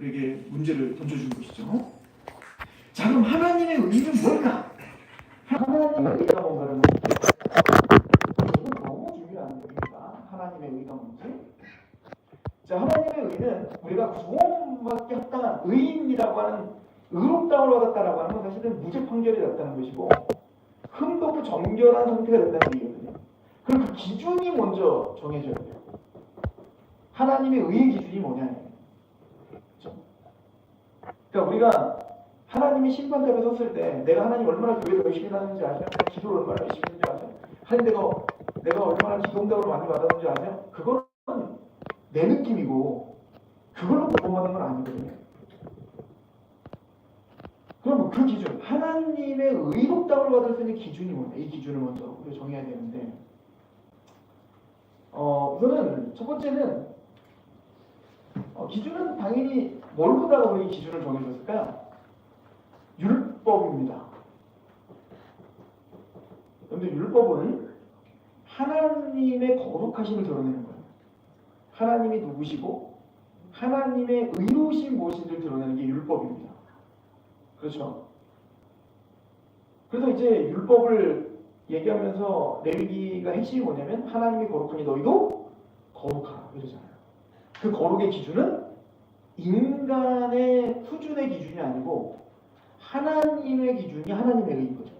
우리에게 문제를 던져준 것이죠. 자 그럼 하나님의 의는 뭘까? 하나님의 의가 뭔가를 이건 너무 중요한 얘기입니다. 하나님의 의가 뭔지. 자 하나님의 의는 우리가 구원받기 합당한 의인이라고 하는 의롭다움을 받았다라고 하는 건 사실은 무죄 판결이 났다는 것이고 흠없고 정결한 상태가 됐다는 얘기거든요. 그럼 그 기준이 먼저 정해져야 돼요. 하나님의 의의 기준이 뭐냐. 그러니까 우리가 하나님이 심판대에 섰을 때 내가 하나님 얼마나 교회를 열심히 하는지 아세요? 기도를 얼마나 열심히 했는지 아세요? 하나님 내가, 내가 얼마나 기동답으로 많이 받았는지 아세요? 그거는 내 느낌이고 그걸로 구원받는 건 아니거든요. 그럼 그 기준, 하나님의 의롭다움을 받을 수 있는 기준이 뭐냐? 이 기준을 먼저 정해야 되는데 어, 우선은 첫 번째는 어, 기준은 당연히 뭘 보다가 우리 기준을 정해줬을까요? 율법입니다. 그런데 율법은 하나님의 거룩하심을 드러내는 거예요. 하나님이 누구시고 하나님의 의로우신 무엇인지를 드러내는 게 율법입니다. 그렇죠? 그래서 이제 율법을 얘기하면서 레위기가 핵심이 뭐냐면 하나님이 거룩하니 너희도 거룩하라 이러잖아요. 그 거룩의 기준은 인간의 수준의 기준이 아니고 하나님의 기준이 하나님의 의인 거죠.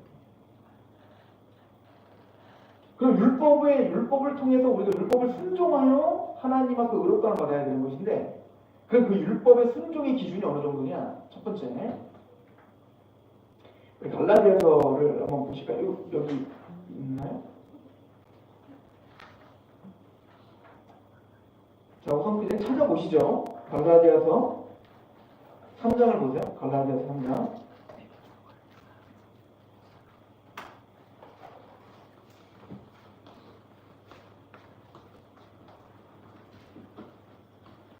그럼 율법의 율법을 통해서 우리가 율법을 순종하여 하나님 앞에 의롭다를 받아야 되는 것인데 그럼 그 율법의 순종의 기준이 어느 정도냐? 첫 번째 갈라디아서를 한번 보실까요? 여기 있나요? 자, 우선 우리 찾아보시죠. 갈라디아서 3장을 보세요. 갈라디아서 3장.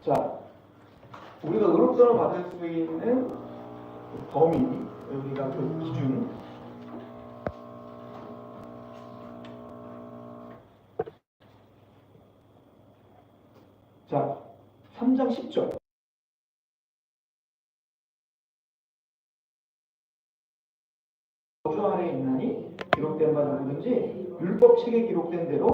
자, 우리가 의롭다를 받을 수 있는 범위, 여기가 그 기준. 자, 3장 10절. 저주 아래 있나니 기록된 바 누구든지 율법 책에 기록된 대로